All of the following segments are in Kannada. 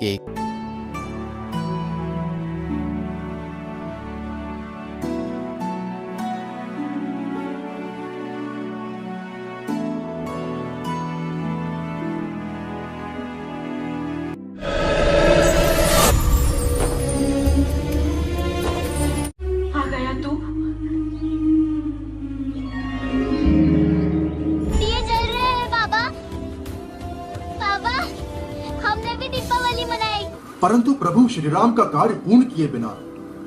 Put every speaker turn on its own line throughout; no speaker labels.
ಹೇಗೆ
प्रभु श्री राम का कार्य पूर्ण किए बिना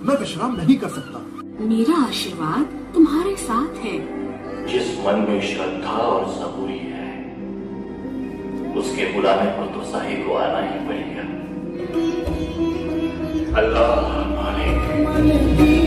मैं विश्राम नहीं कर सकता।
मेरा आशीर्वाद तुम्हारे साथ है।
जिस मन में श्रद्धा और सबूरी है उसके बुलाने पर तो सही को आना ही पड़ेगा। अल्लाह मालिक।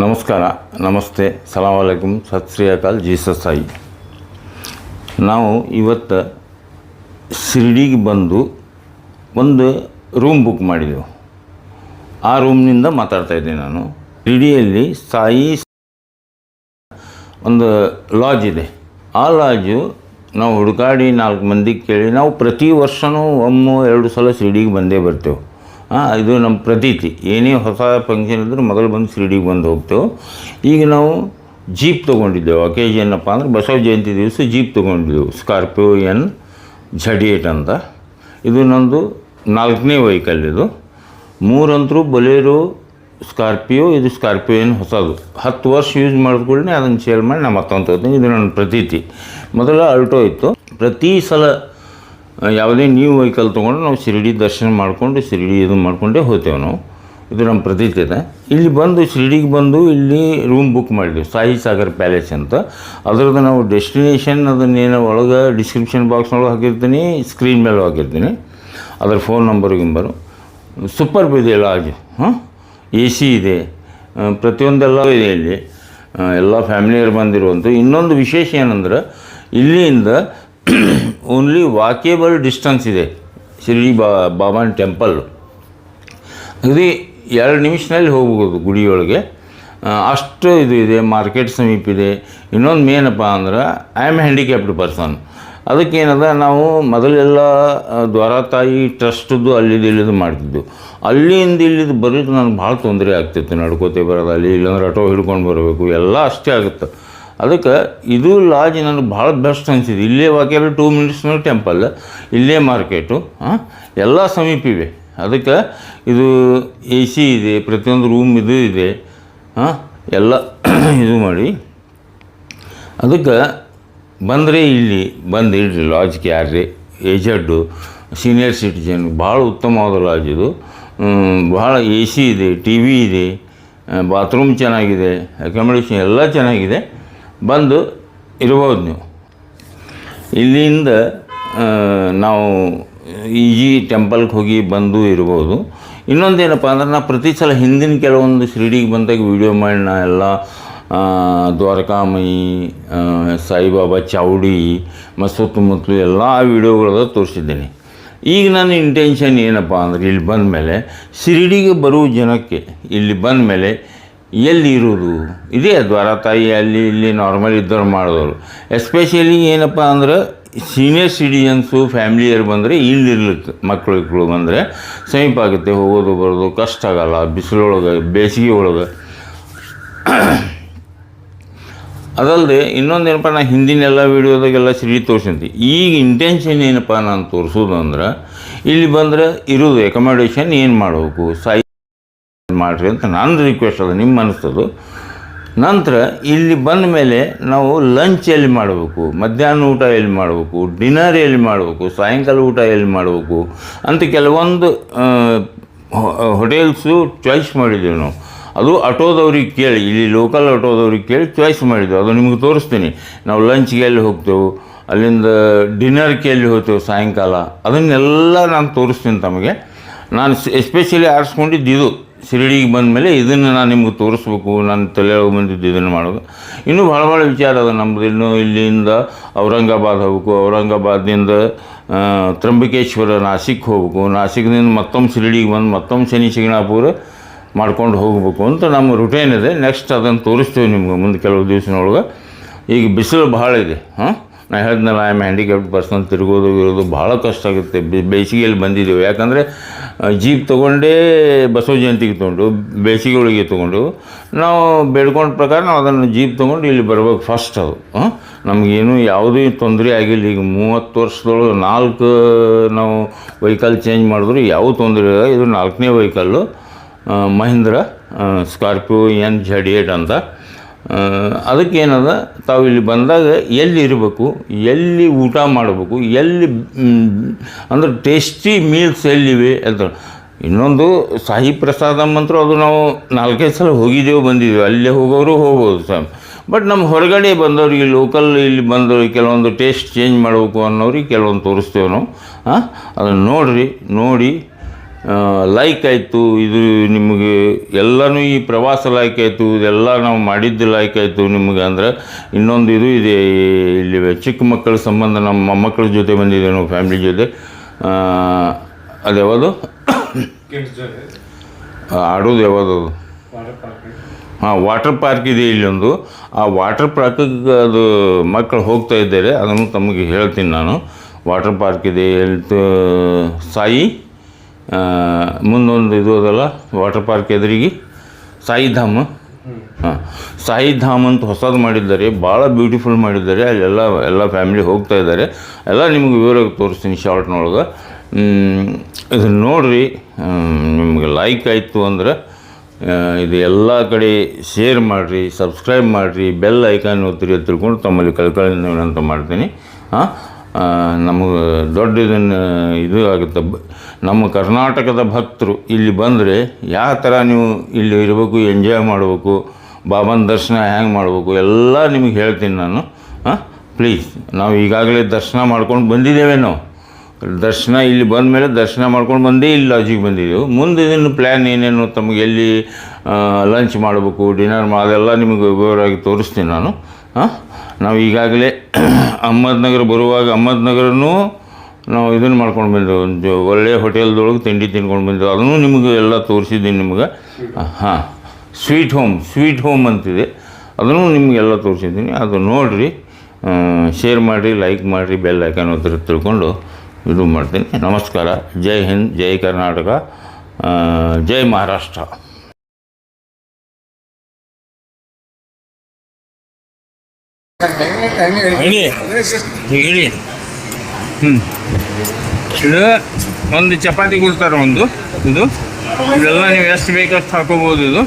ನಮಸ್ಕಾರ, ನಮಸ್ತೆ, ಸಲಾಮ್ ಅಲೈಕುಮ್ ಸತ್ ಶ್ರೀ ಅಕಾಲ್, ಜೀಸಸ್ ಸಾಯಿ. ನಾವು ಇವತ್ತು ಶಿರ್ಡಿಗೆ ಬಂದು ಒಂದು ರೂಮ್ ಬುಕ್ ಮಾಡಿದೆವು. ಆ ರೂಮ್ನಿಂದ ಮಾತಾಡ್ತಾ ಇದ್ದೀನಿ ನಾನು. ಶಿರ್ಡಿಯಲ್ಲಿ ಸಾಯಿ ಒಂದು ಲಾಜ್ ಇದೆ. ಆ ಲಾಜು ನಾವು ಹುಡುಕಾಡಿ ನಾಲ್ಕು ಮಂದಿಗೆ ಕೇಳಿ ನಾವು ಪ್ರತಿ ವರ್ಷವೂ ಒಮ್ಮೆ ಎರಡು ಸಲ ಶಿರ್ಡಿಗೆ ಬಂದೇ ಬರ್ತೇವೆ. ಇದು ನಮ್ಮ ಪ್ರತೀತಿ. ಏನೇ ಹೊಸ ಫಂಕ್ಷನ್ ಇದ್ದರೂ ಮೊದಲು ಬಂದು ಶಿರ್ಡಿಗೆ ಬಂದು ಹೋಗ್ತೇವೆ ಈಗ ನಾವು ಜೀಪ್ ತೊಗೊಂಡಿದ್ದೆವು. ಅಕೇಜ್ ಏನಪ್ಪ ಅಂದ್ರೆ ಬಸವ ಜಯಂತಿ ದಿವಸ ಜೀಪ್ ತೊಗೊಂಡಿದ್ದೆವು. ಸ್ಕಾರ್ಪಿಯೋ ಎನ್ ಝಡಿ ಏಟ್ ಅಂತ. ಇದು ನಂದು ನಾಲ್ಕನೇ ವೆಹಿಕಲ್ ಇದು. ಮೂರಂತರೂ ಬೊಲೇರೋ ಸ್ಕಾರ್ಪಿಯೋ ಇದು ಸ್ಕಾರ್ಪಿಯೋ ಏನು ಹೊಸದು. ಹತ್ತು ವರ್ಷ ಯೂಸ್ ಮಾಡಿದ್ಕೊಳ್ಳಿ ಅದನ್ನು ಸೇಲ್ ಮಾಡಿ ನಾನು ಮತ್ತೊಂದು ತಗೋತೀನಿ ಇದು ನನ್ನ ಪ್ರತೀತಿ. ಮೊದಲ ಅಲ್ಟೋ ಇತ್ತು. ಪ್ರತಿ ಸಲ ಯಾವುದೇ ನ್ಯೂ ವೆಹಿಕಲ್ ತೊಗೊಂಡು ನಾವು ಶಿರಡಿ ದರ್ಶನ ಮಾಡಿಕೊಂಡು ಶಿರಡಿ ಇದು ಮಾಡಿಕೊಂಡೇ ಹೋಗ್ತೇವೆ ನಾವು. ಇದು ನಮ್ಮ ಪ್ರತೀತಿ ಇದೆ ಇಲ್ಲಿ ಬಂದು ಶಿರಡಿಗೆ ಬಂದು ಇಲ್ಲಿ ರೂಮ್ ಬುಕ್ ಮಾಡಿದ್ವಿ. ಸಾಯಿ ಸಾಗರ್ ಪ್ಯಾಲೇಸ್ ಅಂತ. ಅದರದ್ದು ನಾವು ಡೆಸ್ಟಿನೇಷನ್ ಅದನ್ನೇನು ಒಳಗೆ ಡಿಸ್ಕ್ರಿಪ್ಷನ್ ಬಾಕ್ಸ್ನೊಳಗೆ ಹಾಕಿರ್ತೀನಿ ಸ್ಕ್ರೀನ್ ಮೇಲೆ ಹಾಕಿರ್ತೀನಿ. ಅದರ ಫೋನ್ ನಂಬರ್ ಗಿಂಬರು ಸೂಪರ್ ಇದೆ ಲಾಜ್ ಹಾಂ? ಎ ಸಿ ಇದೆ. ಪ್ರತಿಯೊಂದೆಲ್ಲ ಇದೆ ಇಲ್ಲಿ. ಎಲ್ಲ ಫ್ಯಾಮಿಲಿಯರು ಬಂದಿರುವಂಥ ಇನ್ನೊಂದು ವಿಶೇಷ ಏನಂದ್ರೆ, ಇಲ್ಲಿಂದ ಓನ್ಲಿ ವಾಕೇಬಲ್ ಡಿಸ್ಟನ್ಸ್ ಇದೆ. ಶಿರ್ಡಿ ಬಾ ಬಾಬಾನ್ ಟೆಂಪಲ್ ಅಗದಿ ಎರಡು ನಿಮಿಷದಲ್ಲಿ ಹೋಗ್ಬೋದು ಗುಡಿಯೊಳಗೆ. ಅಷ್ಟು ಇದು ಇದೆ ಮಾರ್ಕೆಟ್ ಸಮೀಪ ಇದೆ. ಇನ್ನೊಂದು ಮೇನಪ್ಪ ಅಂದ್ರೆ ಐ ಆಮ್ ಹ್ಯಾಂಡಿಕ್ಯಾಪ್ಡ್ ಪರ್ಸನ್ ಅದಕ್ಕೇನದ ನಾವು ಮೊದಲೆಲ್ಲ ದ್ವಾರ ತಾಯಿ ಟ್ರಸ್ಟದ್ದು ಅಲ್ಲಿದ್ದು ಇಲ್ಲಿದು ಮಾಡ್ತಿದ್ದು. ಅಲ್ಲಿಂದ ಇಲ್ಲಿದ್ದು ಬರೋದು ನನಗೆ ಭಾಳ ತೊಂದರೆ ಆಗ್ತಿತ್ತು. ನಡ್ಕೋತೆ ಬರೋದು ಅಲ್ಲಿ, ಇಲ್ಲಾಂದ್ರೆ ಆಟೋ ಹಿಡ್ಕೊಂಡು ಬರಬೇಕು, ಎಲ್ಲ ಅಷ್ಟೇ ಆಗುತ್ತೆ. ಅದಕ್ಕೆ ಇದು ಲಾಜ್ ನನಗೆ ಭಾಳ ಬೆಸ್ಟ್ ಅನಿಸಿದೆ. ಇಲ್ಲೇ ವಾಕ್ಯಾರ ಟೂ ಮಿನಿಟ್ಸ್ನಲ್ಲಿ ಟೆಂಪಲ್ ಇಲ್ಲೇ ಮಾರ್ಕೆಟು ಹಾಂ ಎಲ್ಲ ಸಮೀಪ ಇವೆ. ಅದಕ್ಕೆ ಇದು ಎ ಸಿ ಇದೆ, ಪ್ರತಿಯೊಂದು ರೂಮ್ ಇದು ಇದೆ ಹಾಂ ಎಲ್ಲ ಇದು ಮಾಡಿ. ಅದಕ್ಕೆ ಬಂದರೆ ಇಲ್ಲಿ, ಬಂದು ಇಡ್ರಿ ಲಾಜ್ಗೆ ಯಾರ್ರಿ? ಏಜಡ್ಡು ಸೀನಿಯರ್ ಸಿಟಿಜನ್ ಭಾಳ ಉತ್ತಮವಾದ ಲಾಜ್ ಇದು. ಭಾಳ ಎ ಸಿ ಇದೆ ಟಿ ವಿ ಇದೆ ಬಾತ್ರೂಮ್ ಚೆನ್ನಾಗಿದೆ ಅಕಾಮಡೇಷನ್ ಎಲ್ಲ ಚೆನ್ನಾಗಿದೆ. ಬಂದು ಇರ್ಬೋದು ನೀವು. ಇಲ್ಲಿಂದ ನಾವು ಈಜಿ ಟೆಂಪಲ್ಗೆ ಹೋಗಿ ಬಂದು ಇರ್ಬೋದು. ಇನ್ನೊಂದೇನಪ್ಪ ಅಂದ್ರೆ ನಾ ಪ್ರತಿ ಸಲ ಹಿಂದಿನ ಕೆಲವೊಂದು ಶಿರ್ಡಿಗೆ ಬಂದಾಗ ವೀಡಿಯೋ ಮಾಡಿ ನಾ ಎಲ್ಲ ದ್ವಾರಕಾಮಯಿ ಸಾಯಿಬಾಬಾ ಚೌಡಿ, ಮತ್ತು ಸುತ್ತಮುತ್ತಲು ಎಲ್ಲ ವೀಡಿಯೋಗಳದ ತೋರಿಸಿದ್ದೀನಿ. ಈಗ ನನ್ನ ಇಂಟೆನ್ಷನ್ ಏನಪ್ಪ ಅಂದ್ರೆ ಇಲ್ಲಿ ಬಂದ ಮೇಲೆ ಶಿರ್ಡಿಗೆ ಬರುವ ಜನಕ್ಕೆ ಇಲ್ಲಿ ಬಂದ ಮೇಲೆ ಎಲ್ಲಿ ಇರೋದು ಇದೇ ದ್ವಾರತಾಯಿ ಅಲ್ಲಿ ಇಲ್ಲಿ ನಾರ್ಮಲ್ ಇದ್ದವ್ರು ಮಾಡಿದವರು. ಎಸ್ಪೆಷಲಿ ಏನಪ್ಪ ಅಂದ್ರೆ ಸೀನಿಯರ್ ಸಿಟಿಜನ್ಸು ಫ್ಯಾಮಿಲಿಯರು ಬಂದರೆ ಇಲ್ಲಿರ್ಲಿಕ್ಕೆ ಮಕ್ಕಳು ಇಕ್ಕಳು ಬಂದರೆ ಸಮೀಪ ಆಗುತ್ತೆ, ಹೋಗೋದು, ಬರೋದು, ಕಷ್ಟ ಆಗಲ್ಲ, ಬಿಸಿಲೊಳಗೆ, ಬೇಸಿಗೆ ಒಳಗೆ. ಅದಲ್ಲದೆ ಇನ್ನೊಂದೇನಪ್ಪ ನಾ ಹಿಂದಿನ ಎಲ್ಲ ವೀಡಿಯೋದಾಗೆಲ್ಲ ಸಿಡಿ ತೋರಿಸಂತಿ ಈಗ ಇಂಟೆನ್ಷನ್ ಏನಪ್ಪ ನಾನು ತೋರಿಸೋದು ಅಂದ್ರೆ ಇಲ್ಲಿ ಬಂದರೆ ಇರೋದು ಎಕಮಡೇಷನ್ ಏನು ಮಾಡಬೇಕು? ಸಾಯಿ ಮಾಡಿರಿ ಅಂತ ನನ್ನ ರಿಕ್ವೆಸ್ಟ್ ಅದು ನಿಮ್ಮ ಅನಿಸ್ತದು ನಂತರ ಇಲ್ಲಿ ಬಂದ ಮೇಲೆ ನಾವು ಲಂಚ್ ಎಲ್ಲಿ ಮಾಡಬೇಕು, ಮಧ್ಯಾಹ್ನ ಊಟ ಎಲ್ಲಿ ಮಾಡಬೇಕು ಡಿನ್ನರ್ ಎಲ್ಲಿ ಮಾಡಬೇಕು, ಸಾಯಂಕಾಲ ಊಟ ಎಲ್ಲಿ ಮಾಡಬೇಕು ಅಂತ ಕೆಲವೊಂದು ಹೋಟೆಲ್ಸು ಚಾಯ್ಸ್ ಮಾಡಿದ್ದೀವಿ ನಾವು. ಅದು ಆಟೋದವ್ರಿಗೆ ಕೇಳಿ, ಇಲ್ಲಿ ಲೋಕಲ್ ಆಟೋದವ್ರಿಗೆ ಕೇಳಿ ಚಾಯ್ಸ್ ಮಾಡಿದ್ದೆವು. ಅದು ನಿಮಗೆ ತೋರಿಸ್ತೀನಿ. ನಾವು ಲಂಚ್ಗೆ ಎಲ್ಲಿ ಹೋಗ್ತೇವೆ, ಅಲ್ಲಿಂದ ಡಿನ್ನರ್ಗೆ ಎಲ್ಲಿ ಹೋಗ್ತೇವೆ ಸಾಯಂಕಾಲ, ಅದನ್ನೆಲ್ಲ ನಾನು ತೋರಿಸ್ತೀನಿ ತಮಗೆ. ನಾನು ಎಸ್ಪೆಷಲಿ ಆರಿಸ್ಕೊಂಡಿದ್ದು ಇದು. ಶಿರಡಿಗೆ ಬಂದಮೇಲೆ ಇದನ್ನು ನಾನು ನಿಮ್ಗೆ ತೋರಿಸ್ಬೇಕು, ನಾನು ತಲೆ ಬಂದಿದ್ದು ಇದನ್ನು ಮಾಡೋದು. ಇನ್ನೂ ಭಾಳ ಭಾಳ ವಿಚಾರ ಅದ ನಮ್ಮದು ಇನ್ನೂ ಇಲ್ಲಿಂದ ಔರಂಗಾಬಾದ್ ಹೋಗ್ಬೇಕು. ಔರಂಗಾಬಾದ್ನಿಂದ ತ್ರಂಬಕೇಶ್ವರ ನಾಸಿಕ್ ಹೋಗ್ಬೇಕು. ನಾಸಿಕ್ನಿಂದ ಮತ್ತೊಮ್ಮೆ ಶಿರಡಿಗೆ ಬಂದು ಮತ್ತೊಮ್ಮೆ ಶನಿ ಶಿಂಗಣಾಪುರ ಮಾಡ್ಕೊಂಡು ಹೋಗಬೇಕು ಅಂತ ನಮ್ಮ ರುಟೇನ್ ಇದೆ. ನೆಕ್ಸ್ಟ್ ಅದನ್ನು ತೋರಿಸ್ತೇವೆ ನಿಮ್ಗೆ ಮುಂದೆ ಕೆಲವು ದಿವಸನೊಳಗೆ. ಈಗ ಬಿಸಿಲು ಭಾಳ ಇದೆ, ಹಾಂ? ನಾ ಹೇಳಿದ್ನಲ್ಲ ಹ್ಯಾಂಡಿಕ್ಯಾಪ್ಡ್ ಪರ್ಸನ್ ತಿರುಗೋದು ಇರೋದು ಭಾಳ ಕಷ್ಟ ಆಗುತ್ತೆ. ಬೇಸಿಗೆಯಲ್ಲಿ ಬಂದಿದ್ದೇವೆ. ಯಾಕಂದರೆ ಜೀಪ್ ತೊಗೊಂಡೇ ಬಸವ ಜಯಂತಿಗೆ ತೊಗೊಂಡು ಬೇಸಿಗೆ ಒಳಗೆ ತೊಗೊಂಡು, ನಾವು ಬೇಡ್ಕೊಂಡ ಪ್ರಕಾರ ನಾವು ಅದನ್ನು ಜೀಪ್ ತೊಗೊಂಡು ಇಲ್ಲಿ ಬರ್ಬೇಕು ಫಸ್ಟ್ ಅದು. ನಮಗೇನು ಯಾವುದೇ ತೊಂದರೆ ಆಗಿಲ್ಲ. ಈಗ ಮೂವತ್ತು ವರ್ಷದೊಳಗೆ ನಾಲ್ಕು ನಾವು ವೆಹಿಕಲ್ ಚೇಂಜ್ ಮಾಡಿದ್ರು, ಯಾವ ತೊಂದರೆ ಇಲ್ಲ. ಇದು ನಾಲ್ಕನೇ vehicle Mahindra Scorpio N Z eight ಅಂತ. ಆ, ಅದಕ್ಕೆ ಏನದ ತಾವು ಇಲ್ಲಿ ಬಂದಾಗ ಎಲ್ಲಿ ಇರಬೇಕು ಎಲ್ಲಿ ಊಟ ಮಾಡಬೇಕು ಎಲ್ಲಿ ಅಂದ್ರೆ ಟೇಸ್ಟಿ ಮೀಲ್ಸ್ ಎಲ್ಲಿವೆ ಅಂತ. ಇನ್ನೊಂದು ಸಾಯಿ ಪ್ರಸಾದ ಅಂತೂ ಅದು ನಾವು ನಾಲ್ಕೈದು ಸಲ ಹೋಗಿದ್ದೇವೆ ಬಂದಿದ್ದೇವೆ. ಅಲ್ಲೇ ಹೋಗೋರು ಹೋಗ್ಬೋದು ಸರ್ ಬಟ್ ನಮ್ಮ ಹೊರಗಡೆ ಬಂದವ್ರಿಗೆ ಲೋಕಲ್ ಇಲ್ಲಿ ಬಂದವ್ರಿಗೆ ಕೆಲವೊಂದು ಟೇಸ್ಟ್ ಚೇಂಜ್ ಮಾಡಬೇಕು ಅನ್ನೋರಿಗೆ ಕೆಲವೊಂದು ತೋರಿಸ್ತೇವೆ ನಾವು. ಹಾಂ ಅದನ್ನು ನೋಡಿರಿ ನೋಡಿ ಲೈಕ್ ಆಯಿತು ಇದು ನಿಮಗೆ ಎಲ್ಲನೂ ಈ ಪ್ರವಾಸ ಲೈಕ್ ಆಯಿತು ಇದೆಲ್ಲ ನಾವು ಮಾಡಿದ್ದು ಲೈಕ್ ಆಯಿತು ನಿಮಗೆ ಅಂದ್ರೆ ಇನ್ನೊಂದು ಇದು ಇದೆ ಇಲ್ಲಿ ಚಿಕ್ಕ ಮಕ್ಕಳ ಸಂಬಂಧ ನಮ್ಮ ಮಕ್ಕಳ ಜೊತೆ ಬಂದಿದೆ ನಾವು ಫ್ಯಾಮಿಲಿ ಜೊತೆ. ಅದು ಯಾವುದು? ಆಡೋದು ಯಾವುದು ಅದು? ಹಾಂ ವಾಟರ್ ಪಾರ್ಕ್ ಇದೆ ಇಲ್ಲೊಂದು ಆ ವಾಟರ್ ಪಾರ್ಕಿಗೆ ಅದು ಮಕ್ಕಳು ಹೋಗ್ತಾ ಇದ್ದಾರೆ ಅದನ್ನು ತಮಗೆ ಹೇಳ್ತೀನಿ ನಾನು. ವಾಟರ್ ಪಾರ್ಕ್ ಇದೆ ಸಾಯಿ. ಮುಂದೊಂದು ಇದು ಅದಲ್ಲ ವಾಟರ್ ಪಾರ್ಕ್ ಎದುರಿಗೆ ಸಾಯಿ ಧಾಮ ಹಾಂ ಸಾಯಿ ಧಾಮ್ ಅಂತ ಹೊಸದು ಮಾಡಿದ್ದಾರೆ, ಭಾಳ ಬ್ಯೂಟಿಫುಲ್ ಮಾಡಿದ್ದಾರೆ, ಅಲ್ಲೆಲ್ಲ, ಎಲ್ಲ ಫ್ಯಾಮಿಲಿ ಹೋಗ್ತಾ ಇದ್ದಾರೆ. ಎಲ್ಲ ನಿಮ್ಗೆ ವಿವರ ತೋರಿಸ್ತೀನಿ ಶಾರ್ಟ್ನೊಳಗೆ ಇದನ್ನು ನೋಡಿರಿ ನಿಮಗೆ ಲೈಕ್ ಆಯಿತು ಅಂದ್ರೆ ಇದು ಎಲ್ಲ ಕಡೆ ಶೇರ್ ಮಾಡಿರಿ ಸಬ್ಸ್ಕ್ರೈಬ್ ಮಾಡಿರಿ ಬೆಲ್ ಐಕಾನ್ ಒತ್ತಿರಿ ತಿಳ್ಕೊಂಡು ತಮ್ಮಲ್ಲಿ ಕಳ್ಕೊಳ್ಳಿ ವಿನಂತ ಮಾಡ್ತೀನಿ ಹಾಂ ನಮಗೆ ದೊಡ್ಡ ಇದನ್ನು, ಇದು ಆಗುತ್ತೆ ನಮ್ಮ ಕರ್ನಾಟಕದ ಭಕ್ತರು ಇಲ್ಲಿ ಬಂದರೆ ಯಾವ ಥರ ನೀವು ಇಲ್ಲಿ ಇರಬೇಕು ಎಂಜಾಯ್ ಮಾಡಬೇಕು ಬಾಬನ ದರ್ಶನ ಹ್ಯಾಂಗೆ ಮಾಡಬೇಕು ಎಲ್ಲ ನಿಮಗೆ ಹೇಳ್ತೀನಿ ನಾನು ಹಾಂ ಪ್ಲೀಸ್ ನಾವು ಈಗಾಗಲೇ ದರ್ಶನ ಮಾಡ್ಕೊಂಡು ಬಂದಿದ್ದೇವೆ ನಾವು ದರ್ಶನ ಇಲ್ಲಿ ಬಂದ ಮೇಲೆ ದರ್ಶನ ಮಾಡ್ಕೊಂಡು ಬಂದೇ ಇಲ್ಲಿ ಲಾಜಿಗೆ ಬಂದಿದ್ದೆವು ಮುಂದೆ ಇನ್ನು ಪ್ಲ್ಯಾನ್ ಏನೇನು ತಮಗೆ ಎಲ್ಲಿ ಲಂಚ್ ಮಾಡಬೇಕು ಡಿನ್ನರ್ ಮಾ ಅದೆಲ್ಲ ನಿಮಗೆ ವಿವರವಾಗಿ ತೋರಿಸ್ತೀನಿ ನಾನು ಹಾಂ ನಾವು ಈಗಾಗಲೇ ಅಹಮದ್ನಗರ ಬರುವಾಗ ಅಹಮದ್ನಗರನೂ ನಾವು ಇದನ್ನು ಮಾಡ್ಕೊಂಡು ಬಂದು ಒಂದು ಒಳ್ಳೆಯ ಹೋಟೆಲ್ದೊಳಗೆ ತಿಂಡಿ ತಿನ್ಕೊಂಡು ಬಂದೆವು ಅದನ್ನು ನಿಮಗೆ ಎಲ್ಲ ತೋರಿಸಿದ್ದೀನಿ ನಿಮ್ಗೆ. ಹಾಂ ಸ್ವೀಟ್ ಹೋಮ್ ಸ್ವೀಟ್ ಹೋಮ್ ಅಂತಿದೆ. ಅದನ್ನು ನಿಮಗೆಲ್ಲ ತೋರಿಸಿದ್ದೀನಿ. ಅದು ನೋಡಿರಿ ಶೇರ್ ಮಾಡಿರಿ ಲೈಕ್ ಮಾಡಿರಿ ಬೆಲ್ ಐಕಾನ್ ಹತ್ರ ತಿಳ್ಕೊಂಡು ಇದು ಮಾಡ್ತೀನಿ. ನಮಸ್ಕಾರ. ಜೈ ಹಿಂದ್ ಜೈ ಕರ್ನಾಟಕ ಜೈ ಮಹಾರಾಷ್ಟ್ರ. ಹೇಳಿ. ಹೇಳಿ. ಇದು ಒಂದು ಚಪಾತಿ ಕೊಡ್ತಾರೆ ಒಂದು. ಇದು. ಇದೆಲ್ಲ ನೀವು ಎಷ್ಟು ಬೇಕಷ್ಟು ಹಾಕೋಬೋದು ಇದು.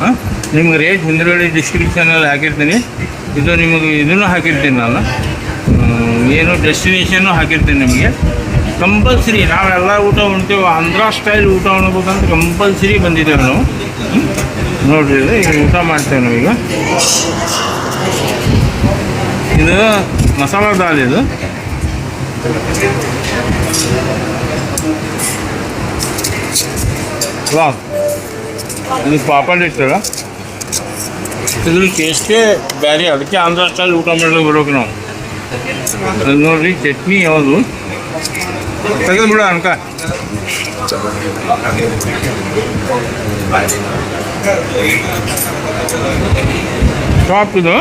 ಹಾಂ? ನಿಮ್ಗೆ ರೇಟ್ ಹಿಂದ್ಗಡೆ ಡಿಸ್ಕ್ರಿಪ್ಷನಲ್ಲಿ ಹಾಕಿರ್ತೀನಿ. ಇದು ನಿಮಗೆ ಇದನ್ನು ಹಾಕಿರ್ತೀನಿ ನಾನು. ಏನು ಡೆಸ್ಟಿನೇಷನ್ನು ಹಾಕಿರ್ತೀನಿ ನಿಮಗೆ. ಕಂಪಲ್ಸರಿ ನಾವೆಲ್ಲ ಊಟ ಉಣ್ತೇವೆ ಆಂಧ್ರ ಸ್ಟೈಲ್ ಊಟ ಉಣ್ಬೇಕಂತ ಕಂಪಲ್ಸರಿ ಬಂದಿದ್ದೇವೆ ನಾವು? ನೋಡ್ರಿ ಈಗ ಊಟ ಮಾಡ್ತೇವೆ ನಾವೀಗ. ಇದು ಮಸಾಲ ದಾಲ್ ಇದು. ವಾ ಇದು ಪಾಪಡ್ ಇರ್ತಲ್ಲ ಇದ್ರ ಟೇಸ್ಟೇ ಬೇರೆ ಅದಕ್ಕೆ ಆಂಧ್ರ ಸ್ಟೈಲ್ ಊಟ ಮಾಡ್ಲಿಕ್ಕೆ ಬರ್ಬೇಕು ನಾವು ಅದು ನೋಡ್ರಿ ಚಟ್ನಿ ಯಾವುದು ತೆಗೆದು ಬಿಡು ಅನ್ಕ ಟಾಪ್ ಇದು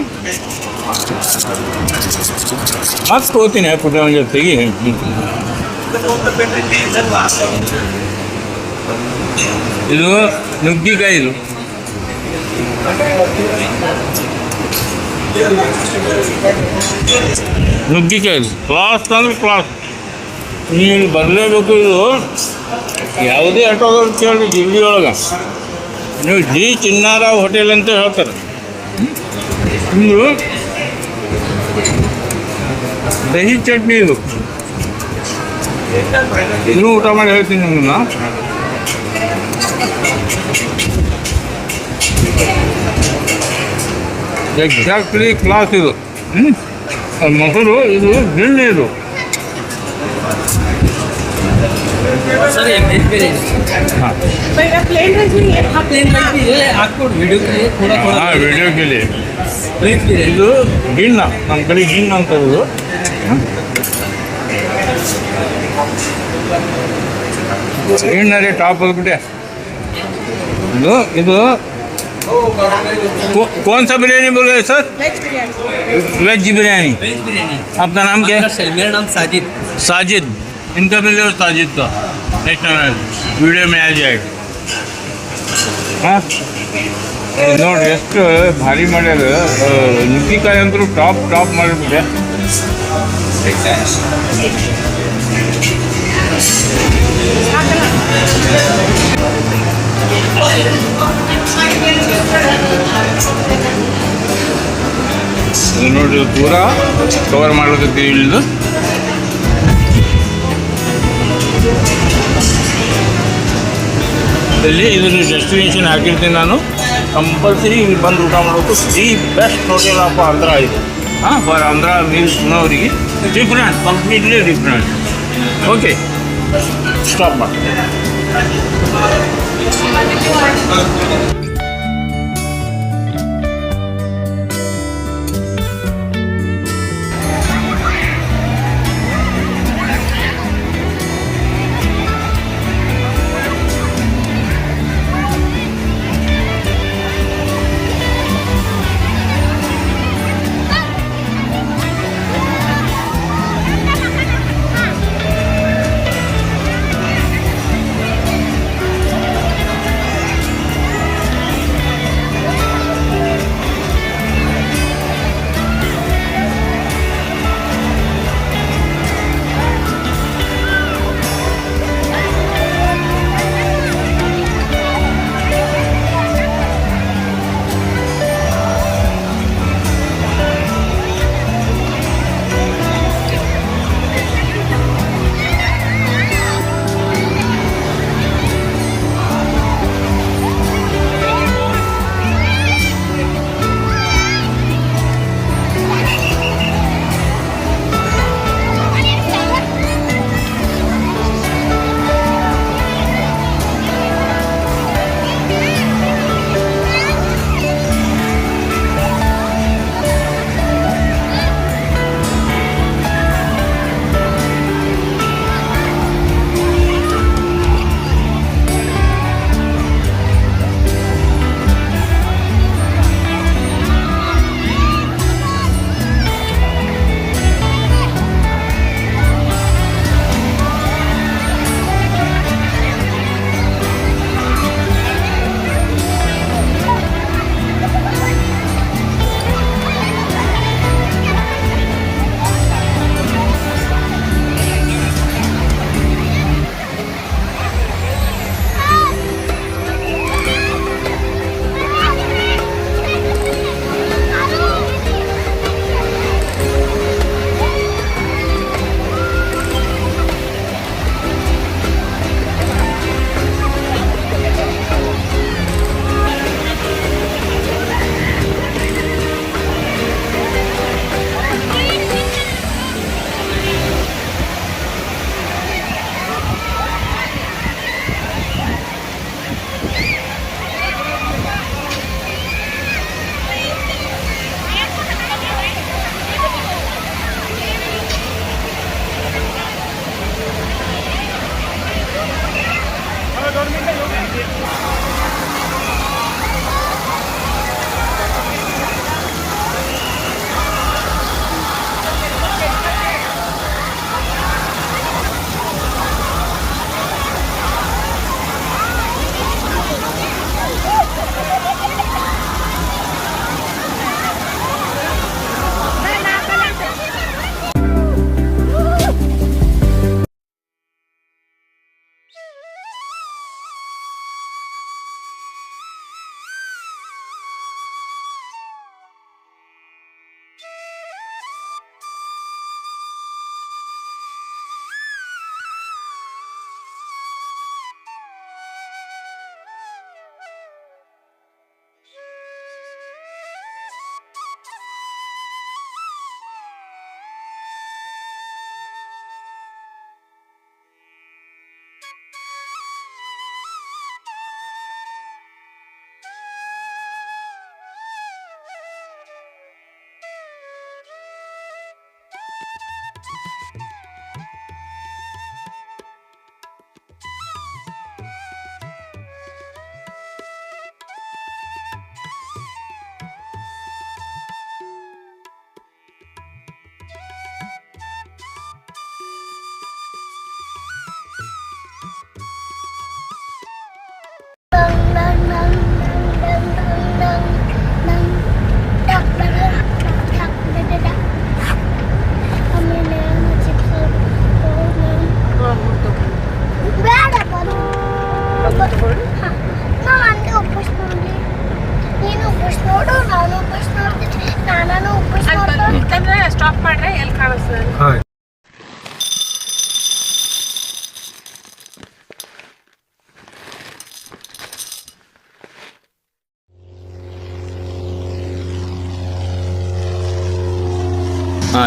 ಹೋಗ್ತೀನಿ ಪುಟ್ಟ ಜೊತೆಗೆ ಇದು ನುಗ್ಗಿಕಾಯಿ ಇದು ನುಗ್ಗಿಕಾಯಿ ಕ್ಲಾಸ್ ಅಂದ್ರೆ ಕ್ಲಾಸ್ ನೀವು ಬರಲೇಬೇಕು ಇದು ಯಾವುದೇ ಆಟೋದವ್ರು ಕೇಳಿ ಜಿಲ್ಲೆ ಒಳಗೆ ನೀವು ಜಿ ಚಿನ್ನಾರಾವ್ ಹೋಟೆಲ್ ಅಂತ ಹೇಳ್ತಾರೆ ಇದು ದಹಿ ಚಟ್ನಿ ಇದು. ಇನ್ನೂ ಊಟ ಮಾಡಿ ಹೇಳ್ತೀನಿ ನಿಮ್ಮನ್ನ ಎಕ್ಸಾಕ್ಟ್ಲಿ ಕ್ಲಾಸ್ ಇದು. ಹ್ಞೂ ಮೊಸರು ಇದು ಗಿಣ್ಣಿ ಇದು. ಹಾಂ. ವಿಡಿಯೋಕ್ಕೆ
वेज बिरयानी
ಇದು ಗಿಣ್ಣ ನಮ್ಮ ಕಡೆ ಗಿಣ್ಣ ಅಂತ ಇದು ಗಿಣ್ಣಲ್ಲಿ ಟಾಪ್ ಹೋಗ್ಬಿಟ್ಟೆ ಇದು ಇದು कौ- कौन सा बिरयानी बोल रहे हैं sir veg biryani
veg biryani
आपका नाम क्या है
आपका सर मेरा नाम साजिद
साजिद इनका मिल जाओ साजिद का नेक्स्ट टाइम ವಿಡಿಯೋ में आ जाएगा ಹಾಂ ನೋಡಿ, ಎಷ್ಟು ಭಾರಿ ಮಾಡ್ಯಾರ. ನುಗ್ಗಿಕಾಯಿ ಅಂತೂ ಟಾಪ್ ಟಾಪ್ ಮಾಡಿಬಿಟ್ಟೆ ನೋಡಿ ಪೂರ ಕವರ್ ಮಾಡ್ಲಿಕ್ಕೆ ಇಳಿದು. ಇಲ್ಲಿ ಇದನ್ನು ಡೆಸ್ಟಿನೇಷನ್ ಹಾಕಿರ್ತೀನಿ ನಾನು. ಕಂಪಲ್ಸರಿ ಇಲ್ಲಿ ಬಂದು ಊಟ ಮಾಡಬೇಕು the best hotel of Andhra ಇದು ಹಾಂ ಫಾರ್ ಆಂಧ್ರ ಮೀಲ್ಸ್ ಅವರಿಗೆ different completely different okay stop ಮಾಡಿ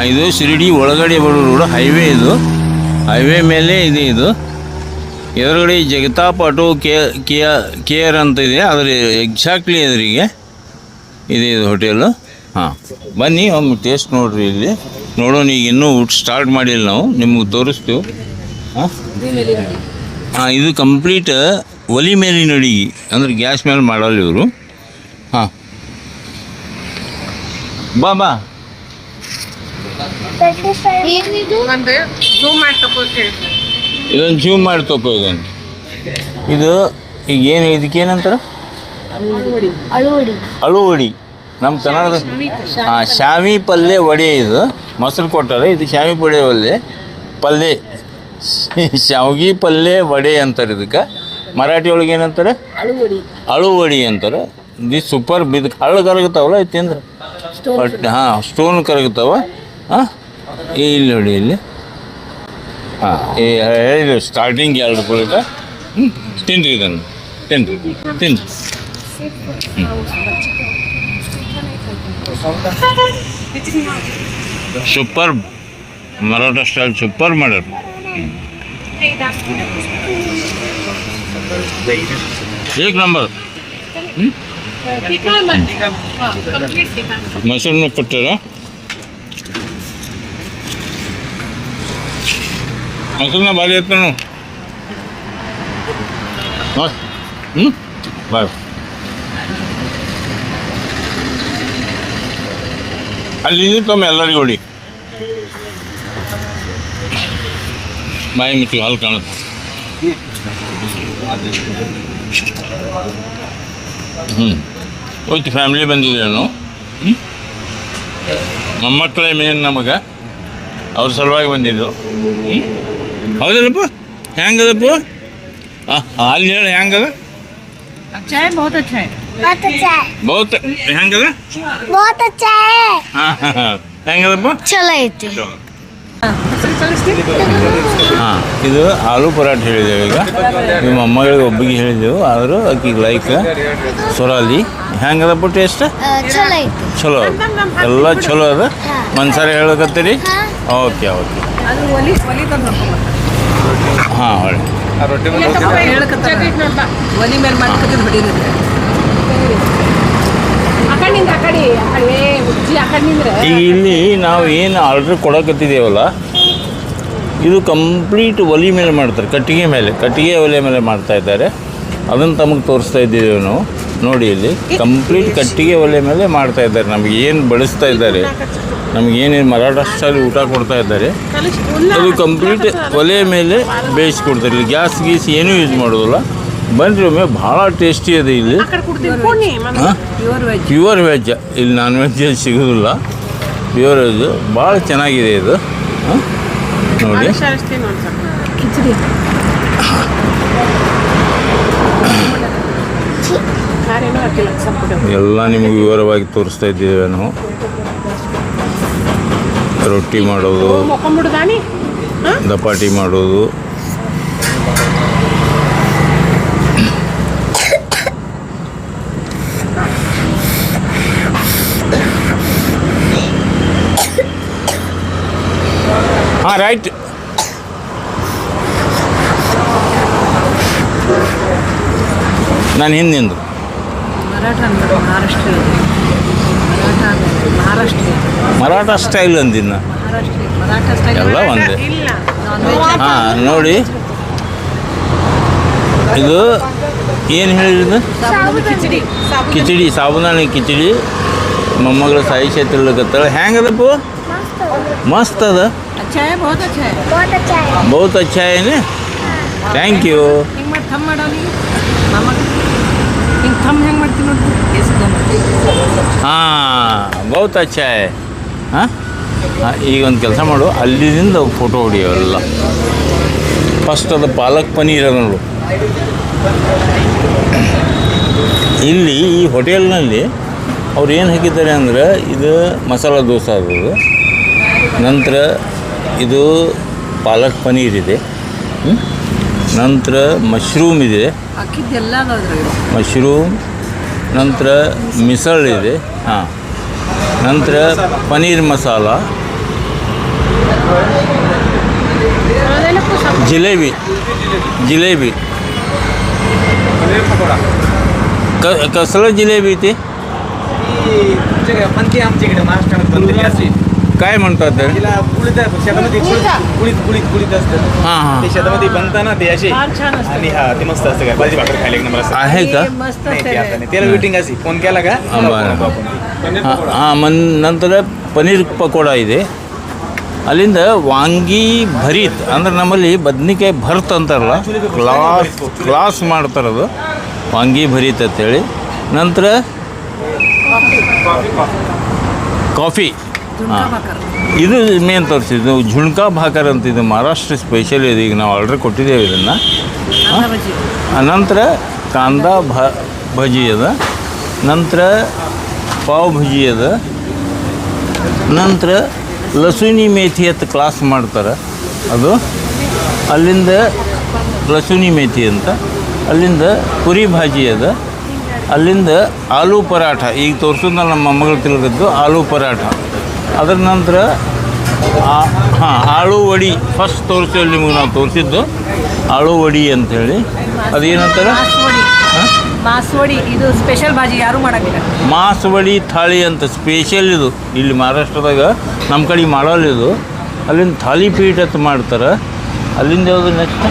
ಇದು ಶಿರಡಿ ಒಳಗಡೆ ಬರೋ ರೋಡ್ ಹೈವೇ ಇದು. ಹೈವೇ ಮೇಲೆ ಇದೆ ಇದು. ಎದುರುಗಡೆ ಜಗತಾಪ್ ಆಟೋ ಕೆ ಕೇರ್ ಅಂತ ಇದೆ. ಅದ್ರ ಎಕ್ಸಾಕ್ಟ್ಲಿ ಎದುರಿಗೆ ಇದೆ ಇದು ಹೋಟೆಲು ಹಾಂ. ಬನ್ನಿ ಒಮ್ಮೆ ಟೇಸ್ಟ್ ನೋಡ್ರಿ ಇಲ್ಲಿ. ನೋಡೋಣ, ಈಗ ಇನ್ನೂ ಊಟ ಸ್ಟಾರ್ಟ್ ಮಾಡಿಲ್ಲ ನಾವು. ನಿಮ್ಗೆ ತೋರಿಸ್ತೀವಿ. ಹಾಂ. ಹಾಂ, ಇದು ಕಂಪ್ಲೀಟ್ ಒಲಿ ಮೇಲಿನ ಅಡಿಗೆ. ಅಂದ್ರೆ ಗ್ಯಾಸ್ ಮೇಲೆ ಮಾಡಲ್ಲ ಇವರು. ಹಾಂ. ಬಾ ಬಾ.
ಮಾಡಿ ತಗೋತೀವಿ
ಇದೊಂದು ಜೂಮ್ ಮಾಡಿ ತಗೋ ಇದು ಈಗ ಏನು ಇದಕ್ಕೇನಂತಾರ
ಅಳುವಡಿ.
ಅಳು ವಡಿ ನಮ್ಮ ಕನ್ನಡದ ಹಾಂ ಶಾವಿ ಪಲ್ಯ ವಡೆ ಇದು. ಮೊಸರು ಕೊಟ್ಟಾರೆ ಇದು ಶಾವಿ ಪಲ್ಯ ಒಲ್ಲೆ ಪಲ್ಯ ಶಾವ್ಗಿ ಪಲ್ಯ ವಡೆ ಅಂತಾರೆ ಇದಕ್ಕೆ. ಮರಾಠಿ ಒಳಗೆ ಏನಂತಾರೆ? ಅಳು ಒಡಿ ಅಂತಾರೆ. ಇದು ಸೂಪರ್ ಬಿದ್ದು ಹಳ್ಳು ಕರಗುತ್ತಾವಲ್ಲ ಇದು ತಿಂದ್ರೆ ಬಟ್ ಹಾಂ ಸ್ಟೋನ್ ಕರಗುತ್ತಾವ ಹಾಂ? ಇಲ್ಲಿ ನೋಡಿ ಇಲ್ಲಿ. ಹಾಂ. ಈ ಹೇಳಿದ್ರು ಸ್ಟಾರ್ಟಿಂಗ್ ಎರಡು ಕುಳಿತ ಹ್ಞೂ ತಿನ್ರಿ ಇದನ್ನು. ತಿನ್ರಿ ತಿನ್ರಿ ಸೂಪರ್. ಮರಾಠ ಸ್ಟೈಲ್ ಸೂಪರ್ ಮಾಡ್ಯಾರ. ಏಕ್ ನಂಬರ್. ಮೈಸೂರಿನ ಕೊಟ್ಟಾರ? ಮೊಸರನ್ನ ಭಾರಿ ಐತೆ ಹ್ಞೂ ಬಾಯ್ ಅಲ್ಲಿ ತಮ್ಮ ಎಲ್ಲರಿಗೂ ಹೊಡಿ ಬಾಯಿ ಮುಚ್ಚಿ ಹಾಲು ಕಾಣುತ್ತೆ ಹ್ಞೂ ಹೋಯ್ತು ಫ್ಯಾಮಿಲಿ ಬಂದಿದ್ದೇನು ಹ್ಞೂ ಮೊಮ್ಮಕ್ಕಳೇ ಮೇನ್ ನಮಗೆ ಅವ್ರ ಸಲುವಾಗಿ ಬಂದಿದ್ದು ಹ್ಞೂ ಹೌದಲ್ಲಪ್ಪ ಹೆಂಗದಪ್ಪ ಅಲ್ಲಿ ಹೇಳಿ ಹೆಂಗದ
ಚಾಯ್ ಬಹುತ್ ಅಚ್ಚಾ है
बहुत अच्छा है
ಬಹುತ್ ಹೆಂಗದ
बहुत अच्छा है
ಹಾಂ ಹಾಂ ಹಾಂ ಹೆಂಗದಪ್ಪ
ಚಲೋ ಐತಿ
ಹಾಂ ಇದು ಆಲೂ ಪರಾಠ ಹೇಳಿದ್ದೇವೆ ಈಗ ನಿಮ್ಮ ಮೊಮ್ಮಗಳಿಗೆ ಒಬ್ಬಿಗೆ ಹೇಳಿದೆವು ಆದರೂ ಆಕಿಗೆ ಲೈಕ್ ಸೊರಾಲಿ ಹೆಂಗದಪ್ಪ ಟೇಸ್ಟ್
ಚಲೋ ಐತಿ
ಚಲೋ ಅದ ಎಲ್ಲ ಚಲೋ ಅದ ಮನ್ಸಾರಿ ಹೇಳಕತ್ತೀರಿ ಓಕೆ ಓಕೆ
ಅದು ಒಲಿ ಒಲಿ ತಂದು
ಹಾಂ
ಒಲಿ ಮೇಲೆ ಮಾಡ್ಕೊತೀನಿ ಬಿಡಿದ್ರೆ
ಈಗ ಇಲ್ಲಿ ನಾವು ಏನು ಆರ್ಡ್ರ್ ಕೊಡಕತ್ತಿದ್ದೇವಲ್ಲ ಇದು ಕಂಪ್ಲೀಟ್ ಒಲಿ ಮೇಲೆ ಮಾಡ್ತಾರೆ ಕಟ್ಟಿಗೆ ಮೇಲೆ. ಕಟ್ಟಿಗೆ ಒಲೆ ಮೇಲೆ ಮಾಡ್ತಾ ಇದ್ದಾರೆ. ಅದನ್ನು ತಮಗೆ ತೋರಿಸ್ತಾ ಇದ್ದೀವಿ ನಾವು. ನೋಡಿ ಇಲ್ಲಿ ಕಂಪ್ಲೀಟ್ ಕಟ್ಟಿಗೆ ಒಲೆ ಮೇಲೆ ಮಾಡ್ತಾ ಇದ್ದಾರೆ. ನಮಗೆ ಏನು ಬಳಸ್ತಾ ಇದ್ದಾರೆ ನಮಗೆ ಏನೇನು ಮರಾಠ ಸ್ಟೈಲ್ ಊಟ ಕೊಡ್ತಾ ಇದ್ದಾರೆ ಅದು ಕಂಪ್ಲೀಟ್ ಒಲೆ ಮೇಲೆ ಬೇಯಿಸ್ಕೊಡ್ತಾರೆ ಇಲ್ಲಿ ಗ್ಯಾಸ್ ಗೀಸ್ ಏನೂ ಯೂಸ್ ಮಾಡೋದಿಲ್ಲ. ಬನ್ರಿ ಒಮ್ಮೆ ಭಾಳ ಟೇಸ್ಟಿ ಇದೆ ಇಲ್ಲಿ.
Pure veg.
Pure veg. ಇಲ್ಲಿ ನಾನ್ ವೆಜ್ ಸಿಗೋದಿಲ್ಲ. Pure veg. ಭಾಳ ಚೆನ್ನಾಗಿದೆ ಇದು. ಹಾಂ? ನೋಡಿ. ಎಲ್ಲ ನಿಮಗೆ ವಿವರವಾಗಿ ತೋರಿಸ್ತಾ ಇದ್ದೇವೆ ನಾವು. ರೊಟ್ಟಿ ಮಾಡೋದು ದಪಾಟಿ ಮಾಡೋದು. ಹಾಂ ರೈಟ್. ನಾನು ಹಿಂದಿಂದು
ಮರಾಠ
ಸ್ಟೈಲ್ ಅಂದಿನ ಎಲ್ಲ ಒಂದೇ. ಹಾಂ ನೋಡಿ. ಇದು ಏನು
ಹೇಳಿದ್ರು ಕಿಚಡಿ.
ಕಿಚಡಿ ಕಿಚಡಿ. ಮೊಮ್ಮಗಳ ಸಾಯಿ ಕ್ಷೇತ್ರ ಅದಪ್ಪ ಮಸ್ತ್ ಅದ. ಬಹುತ್ ಅಚ್ಛಾ ಥ್ಯಾಂಕ್ ಯು ಹಾಂ, ಬಹುತ್ ಅಚ್ಚಾ ಹೇ? ಈಗ ಒಂದು ಕೆಲಸ ಮಾಡು. ಅಲ್ಲಿಂದ ಫೋಟೋ ಹೊಡಿಯೋಲ್ಲ ಫಸ್ಟ್ ಅದು ಪಾಲಕ್ ಪನೀರ್ ನೋಡು. ಇಲ್ಲಿ ಈ ಹೋಟೆಲ್ನಲ್ಲಿ ಅವ್ರು ಏನು ಹಾಕಿದ್ದಾರೆ ಅಂದ್ರೆ ಇದು ಮಸಾಲ ದೋಸೆ ಅದು ನಂತರ ಇದು ಪಾಲಕ್ ಪನೀರ್ ಇದೆ? ನಂತರ ಮಶ್ರೂಮ್ ಇದೆ
ಹಾಕಿದ್ದೆಲ್ಲ ಅದ್ರಾಗ
ಮಶ್ರೂಮ್ ನಂತರ ಮಿಸಲ್ ಇದೆ ಹಾಂ ನಂತರ ಪನೀರ್ ಮಸಾಲ ಜಿಲೇಬಿ ಜಿಲೇಬಿ क कसलं जिलेबी ते
म्हणते आमच्याकडे महाराष्ट्रात बनलेली अशी
काय म्हणतात ते
तिला कुळीत शेतामध्ये कुळीत कुळीत कुळीत कुळीत असतं
हां हां
ते शेतामध्ये बनताना ते असे
फार छान असतं.
आणि हा ते मस्त असतं काय भाजी भाकर खायला एक नंबर असतं
आहे का
हे मस्त
नाही, ते
असते
आता नाही. त्याला वेटिंग अशी फोन केला का
हा, बरं.
फोन आपण ते.
ಹಾಂ ಹಾಂ ಮನ್ ನಂತರ ಪನ್ನೀರ್ ಪಕೋಡ ಇದೆ ಅಲ್ಲಿಂದ ವಾಂಗಿ ಭರೀತ್ ಅಂದ್ರೆ ನಮ್ಮಲ್ಲಿ ಬದ್ನಿಕಾಯಿ ಭರ್ತ್ ಅಂತಾರಲ್ಲ ಕ್ಲಾಸ್ ಕ್ಲಾಸ್ ಮಾಡ್ತಾರದು ವಾಂಗಿ ಭರೀತ್ ಅಂತೇಳಿ ನಂತರ ಕಾಫಿ ಹಾಂ ಇದು ಮೇನ್ ತೋರಿಸಿದ್ದು ಝುಣ್ಕಾ ಭಾಕರ್ ಅಂತ ಇದು ಮಹಾರಾಷ್ಟ್ರ ಸ್ಪೆಷಲ್ ಇದೆ ಈಗ ನಾವು ಆರ್ಡ್ರ್ ಕೊಟ್ಟಿದ್ದೇವೆ ಇದನ್ನು. ನಂತರ ಕಾಂದಾ ಭ ಭಜಿ ಅದ. ನಂತರ ಪಾವ್ ಭಜಿ ಅದ. ನಂತರ ಲಸುನಿ ಮೇಥಿ ಅಂತ ಕ್ಲಾಸ್ ಮಾಡ್ತಾರೆ. ಅದು ಅಲ್ಲಿಂದ ಲಸುನಿ ಮೇಥಿ ಅಂತ. ಅಲ್ಲಿಂದ ಪುರಿ ಭಾಜಿ ಅದ. ಅಲ್ಲಿಂದ ಆಲೂ ಪರಾಠ ಈಗ ತೋರಿಸೋದು ನಮ್ಮ ಮೊಮ್ಮಗಳು ತಿಳ್ದದ್ದು ಆಲೂ ಪರಾಠ. ಅದರ ನಂತರ ಹಾಂ ಆಳು ವಡಿ ಫಸ್ಟ್ ತೋರಿಸಿದ್ವಿ ನಿಮಗೆ ನಾವು ತೋರಿಸಿದ್ದು. ಆಳು ವಡಿ ಅಂಥೇಳಿ ಅದೇನಂತಾರೆ?
ಮಾಸ್ವಡಿ. ಮಾಸ್ವಡಿ ಇದು ಸ್ಪೆಷಲ್ ಭಾಜಿ ಯಾರು ಮಾಡಂಗಿಲ್ಲ.
ಮಾಸವಡಿ ಥಾಳಿ ಅಂತ ಸ್ಪೆಷಲ್ ಇದು. ಇಲ್ಲಿ ಮಹಾರಾಷ್ಟ್ರದಾಗ ನಮ್ಮ ಕಡೆ ಮಾಡಲ್ಲ ಇದು. ಅಲ್ಲಿಂದ ಥಾಲಿ ಪೀಠ ಅಂತ ಮಾಡ್ತಾರೆ. ಅಲ್ಲಿಂದ ಯಾವುದು ನೆಕ್ಸ್ಟ್